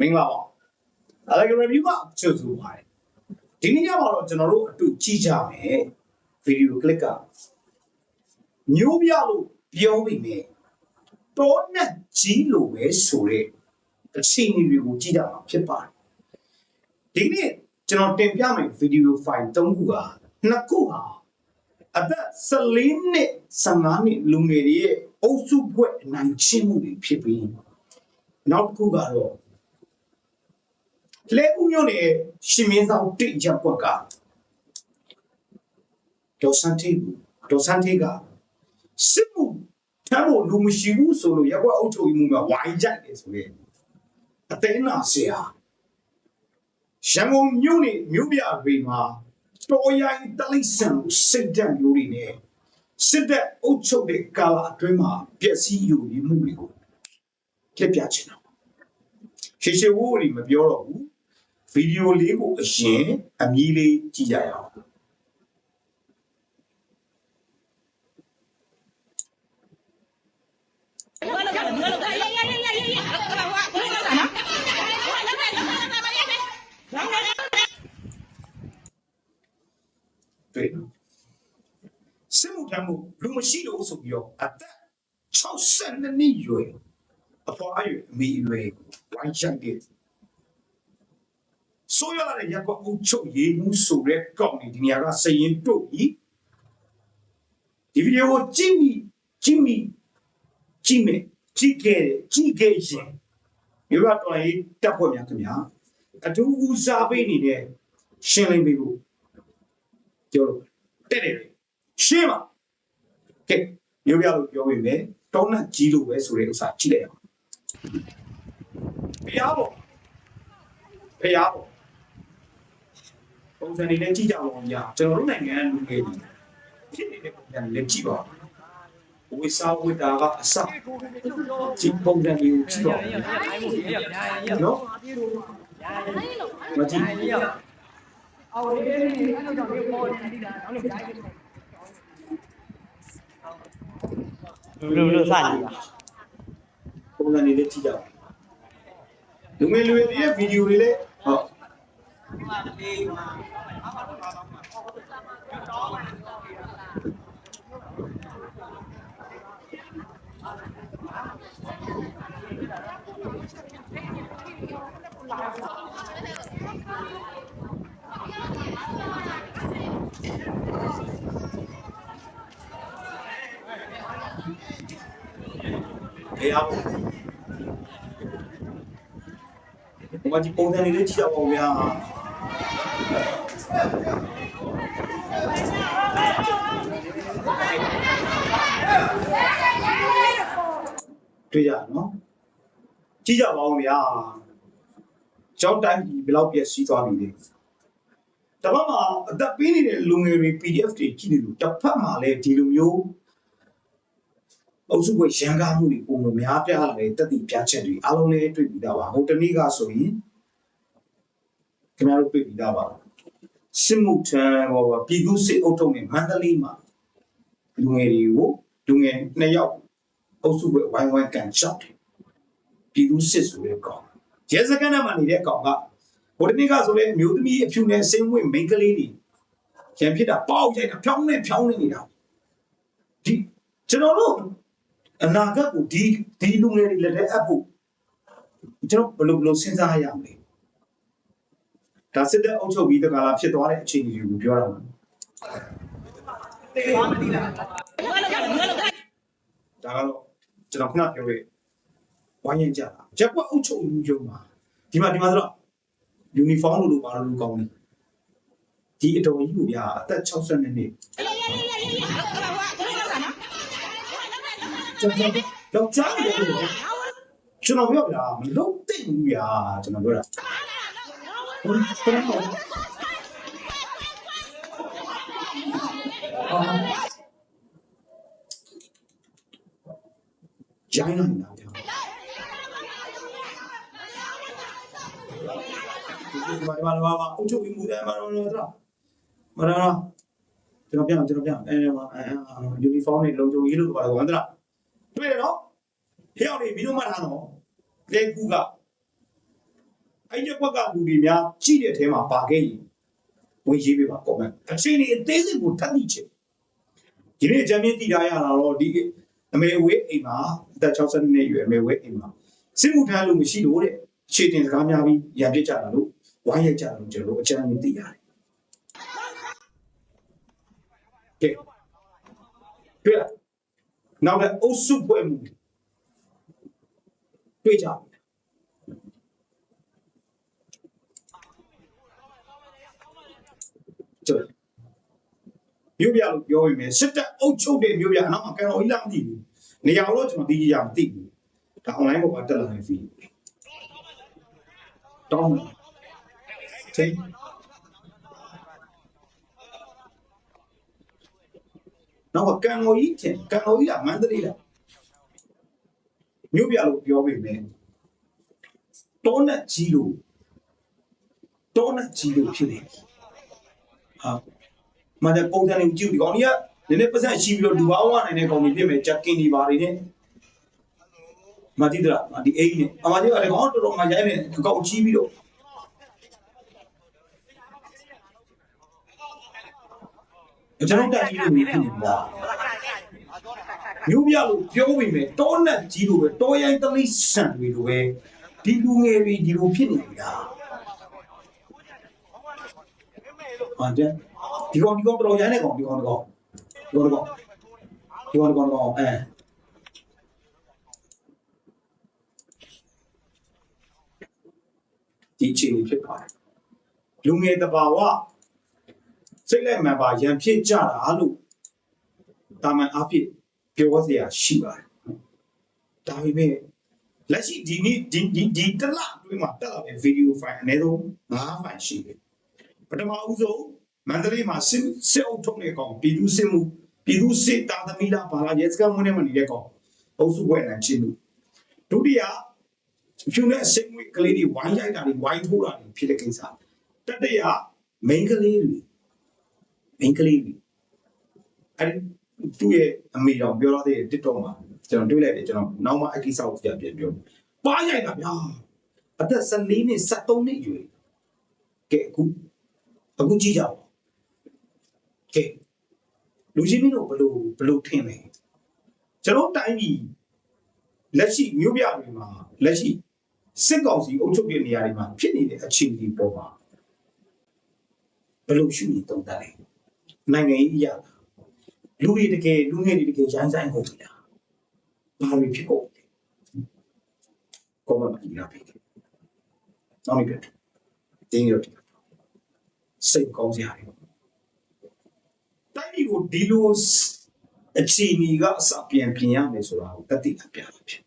မင်္ဂလာပါအဲ့ဒါ review ကကျုပ်စုပါတယ်ဒီနေ့ညမှာတော့ကျွန်တော်တို့အတူကြည့်ကြမယ်ဗီဒီယိုကလစ်ကမျိုးပြလို့ပြောပြီးမြဲတောနဲ့ကြီးလို့ပဲဆိုတဲ့အခြေအနေတွေကိုကြည့်ကြမှာဖြစ်ပါတယ်ဒီနေ့ကျွန်တော်တင်ပြမယ့်ဗီဒီယိုဖိုင်၃ခုကနှစ်ခုဟာအသက်14နှစ်15နှစ်လူငယ်တွေရဲ့အုပ်စုဖွဲ့အနိုင်ကျင့်မှုတွေဖြစ်ပြီးနောက်တစ်ခုကတော့ လဲဦးမျိုးနဲ့ရှင်မင်းဆောင်တိရက်ကွက်ကဒေါ်စန်တီဒေါ်စန်တီကစစ်မှုထမ်းဖို့လူမရှိဘူးဆိုလို့ရက်ကွက်အုပ်ချုပ်မှုမှာဝိုင်းကြိုက်တယ်ဆိုရင်အသိနာဆရာရန်ကုန်မြို့နေမြို့ပြတွေမှာတော်ရိုင်းတလိဆန်ကိုစိတ်ဓာတ်မျိုးတွေနဲ့စစ်တပ်အုပ်ချုပ်တဲ့ကာလအတွင်းမှာပျက်စီးယူရမှုတွေကိုပြပြချင်တာရှေရှေဝိုးတွေမပြောတော့ဘူး ဗီဒီယိုလေးကိုအရင်အမီးလေးကြည့်ကြရအောင်တွေ့နော်စစ်မှုထမ်းမှုလူမရှိလို့ဆိုပြီးတော့အသက်62နှစ်ရွယ်အဖွားအရွယ်အမေရွယ်ဝိုင်းရိုက်တဲ့ ဆိုရတဲ့ရက်ကွက်အုပ်ချုပ်ရေးမှုဆိုတဲ့ကောင်းနေဒီနေရာကစရင်တို့ပြီးဒီဗီဒီယိုကိုကြည့်မိကြည့်မိကြည့်မယ်ကြည့်ခဲ့တယ်ကြည့်ခဲ့ရင်မြို့ရတော်ရေးတပ်ဖွဲ့များခင်ဗျာအထူးဦးစားပေးနေတဲ့ရှင်းလင်းပေးဖို့ပြောလို့တဲ့တယ်ရှင်းပါကဲမြို့ပြလို့ပြောပြီးမယ်တောနတ်ကြီးလို့ပဲဆိုတဲ့ဥစ္စာကြည့်လိုက်အောင်ဖျားပေါ့ဖျားပေါ့ ပုံစံတွေနဲ့ကြည့်ကြအောင်ဗျာကျွန်တော်တို့နိုင်ငံလူငယ်တွေဖြစ်နေတဲ့ပုံစံတွေလည်းကြည့်ပါဝိစာဝိတာကအစကြည့်ပုံစံတွေကိုကြည့်ပါနော်မကြည့်အော်ဒီနေ့အဲ့လိုတော့ဒီပေါ်နေတာနောက်လို့ကြားရတယ်လူလူစနေပါပုံစံတွေလည်းကြည့်ကြပါလူငယ်လူငယ်တွေရဲ့ဗီဒီယိုတွေလည်းဟုတ် လေအောင်ဘာကြီးပုံစံတွေလည်းကြည့်ကြပါဦးဗျာ တွေ့ကြနော်ကြည့်ကြပါဦးဗျာကြောက်တိုင်းပြည်ဘယ်လောက်ပြည့်စည်သွားပြီလဲတပတ်မှာအသက်ပေးနေတဲ့လူငယ်တွေ PDF တွေကြည့်နေလို့တစ်ဖက်မှာလည်းဒီလိုမျိုးအုပ်စုကရန်ကားမှုတွေပုံမများပြားလာတဲ့တက်တည်ပြချက်တွေအားလုံးလည်းတွေ့ပြီးသားပါဟိုတနေ့ကဆိုရင်ခင်ဗျားတို့တွေ့ပြီးသားပါစစ်မှုထမ်းဟောပြည်သူစစ်အုပ်ထုံးနဲ့မန္တလေးမှာလူငယ်တွေကိုလူငယ်နှစ်ယောက် အုပ်စုကဝိုင်းဝိုင်းကန်ချောက်တယ်ပြည်သူစစ်ဆိုတဲ့ကောင်ရဲစခန်းထဲမှာနေတဲ့ကောင်ကဟိုတနေ့ကဆိုလည်းအမျိုးသမီးအဖြူနဲ့ဆင်းဝင်မိန်းကလေးတွေရန်ဖြစ်တာပေါက်ရိုက်တာဖြောင်းနေဖြောင်းနေနေတာဒီကျွန်တော်တို့အနာဂတ်ကိုဒီဒီလူငယ်တွေလက်ထဲအပ်ဖို့ကျွန်တော်ဘယ်လိုဘယ်လိုစဉ်းစားရမလဲဒါစစ်တဲ့အုပ်ချုပ်ပြီးတကလားဖြစ်သွားတဲ့အခြေအနေတွေကိုပြောတာပါဒါကတော့ ကျွန်တော်ခုနပြောခဲ့ဝိုင်းရင်ကြတာရက်ကွက်အုပ်ချုပ်မှုရုံမှာဒီမှာဒီမှာဆိုတော့ယူနီဖောင်းလို့လို့ပါလို့ကောင်းတယ်ဒီအတော်ကြီးကိုဗျာအသက်62နှစ်ကျွန်တော်ယောက်ျားတယ်လို့ကျွန်တော်ပြောဗျာမလုံးသိမ့်ဘူးဗျာကျွန်တော်ပြောတာဟုတ်ကဲ့ဟုတ်အာ ဂျိုင်းနေတာဗျာဒီမှာဒီမှာဒီမှာအုပ်ချုပ်ပြီးမှုတယ်မှာတော့တော့မလားကျွန်တော်ပြန်ကျွန်တော်ပြန်အဲမှာအဲယူနီဖောင်းတွေလုံခြုံရေးလို့ပါတယ်ကွာမလားတွေ့ရနော်ဖျောက်နေပြီးတော့မှထားတော့လေကူကအဲ့ဒီဘက်ကလူတွေများကြည့်တဲ့အထဲမှာပါခဲ့ရင်ဝင်ရေးပေးပါ comment အချိန်လေးအသေးစိတ်ကိုထပ်သိချင်ဒီနေ့ဂျမ်းမြင့်တည်ထားရတာတော့ဒီ အမေဝေးအိမ်မှာအသက်62နှစ်အရွယ်အမေဝေးအိမ်မှာစစ်မှုထမ်းလို့မရှိလို့တဲ့ခြေတင်စကားများပြီးရံပြစ်ကြတာလို့ဝိုင်းရိုက်ကြတာလို့ကျွန်တော်တို့အကြမ်းမြင့်သိရတယ်ကဲတွေ့လားနောက်လည်းအုပ်စုပွဲမှုတွေ့ကြပြီကျွန်တော် မြို့ပြလို့ပြောရင်စစ်တပ်အုပ်ချုပ်တဲ့မြို့ပြအနောက်မှာကံတော်ကြီးလားမသိဘူးနေရာတော့ကျွန်တော်သိကြရမသိဘူးဒါ online ပေါ်မှာတက်လာနေပြီတောင်းချိန်နောက်ကံတော်ကြီးချင်းကံတော်ကြီးကမန္တလေးလားမြို့ပြလို့ပြောပေမဲ့တောနဲ့ကြီးလို့တောနဲ့ကြီးလို့ဖြစ်နေပြီဟာ မတဲ့ပုံစံလေးကြည့်ဒီကောင်ကြီးကနည်းနည်းပတ်စံရှိပြီးတော့လူပေါင်းဝနိုင်တဲ့ကောင်ကြီးဖြစ်မယ်ဂျက်ကင်ဒီပါတွေနဲ့မတိတရာမဒီအိမ်နဲ့အမကြီးကလည်းကောင်တော်တော်မှရိုက်နေအကောင်ကြီးပြီးတော့ကျွန်တော်တက်ကြီးလို့ဖြစ်နေပါမြို့ပြလို့ပြောပေမဲ့တောနဲ့ကြီးလို့ပဲတောရိုင်းတလိဆန်တွေလိုပဲဒီလူငယ်တွေဒီလိုဖြစ်နေပြီလားဟုတ်တယ် ဒီကောင်ဒီကောင်တော်ရိုင်းနေကောင်ဒီကောင်ဒီကောင်ဒီကောင်ဒီကောင်ဒီကောင်ဒီကောင်ဒီကောင်အဲဒီအချိန်ဖြစ်ပါတယ်လူငယ်တဘာဝစိတ်လိုက်မှန်ပါရန်ဖြစ်ကြတာလို့တာမန်အဖြစ်ပြောစရာရှိပါတယ်ဒါပေမဲ့လက်ရှိဒီနေ့ဒီဒီဒီတစ်လအတွင်းမှာတက်လာတဲ့ဗီဒီယိုဖိုင်အနည်းဆုံး9ဖိုင်ရှိတယ်ပထမဦးဆုံး မန္တလေးမှာစစ်စစ်အုပ်ထုံးတဲ့ကောင်ပြည်သူစစ်မှုပြည်သူစစ်တာသမီလာဘာလာရဲစကမွေးနေမှနေတဲ့ကောင်အုပ်စုဘွဲ့နိုင်ချင်းလို့ဒုတိယဖြူနဲ့စိတ်ငွေကလေးတွေဝိုင်းရိုက်တာတွေဝိုင်းထိုးတာတွေဖြစ်တဲ့ကိစ္စတတိယမိန်းကလေးတွေမိန်းကလေးတွေအဲ့သူ့ရဲ့အမေတော်ပြောရသေးတယ် TikTok မှာကျွန်တော်တွေ့လိုက်တယ်ကျွန်တော်နောက်မှအကိစ္စကိုပြန်ပြန်ပြောပါရိုက်တာဗျာအသက်14နှစ်73နှစ်အရွယ်ကဲအခုအခုကြည့်ကြပါ ကဲလူချင်းမင်းတို့ဘလို့ဘလို့ထင်လဲကျွန်တော်တိုင်းပြည်လက်ရှိမြို့ပြတွေမှာလက်ရှိစစ်ကောင်စီအုပ်ချုပ်တဲ့နေရာတွေမှာဖြစ်နေတဲ့အခြေအနေပေါ်မှာဘလို့ရှိနေတုံးတယ်နိုင်ငံရေးအရာလူတွေတကယ်လူငယ်တွေတကယ်ရိုင်းဆိုင်ဟုတ်ပြီလားဘာတွေဖြစ်ကုန်လဲကောမတီလာပြီနောက်တစ်တင်းရတဲ့စိတ်ကောင်းစရာတွေ တိုင်းပြည်ကိုဒီလိုအခြေအနေကအစပြန်ပြင်ရမယ်ဆိုတာကိုတတိအပြားဖြစ်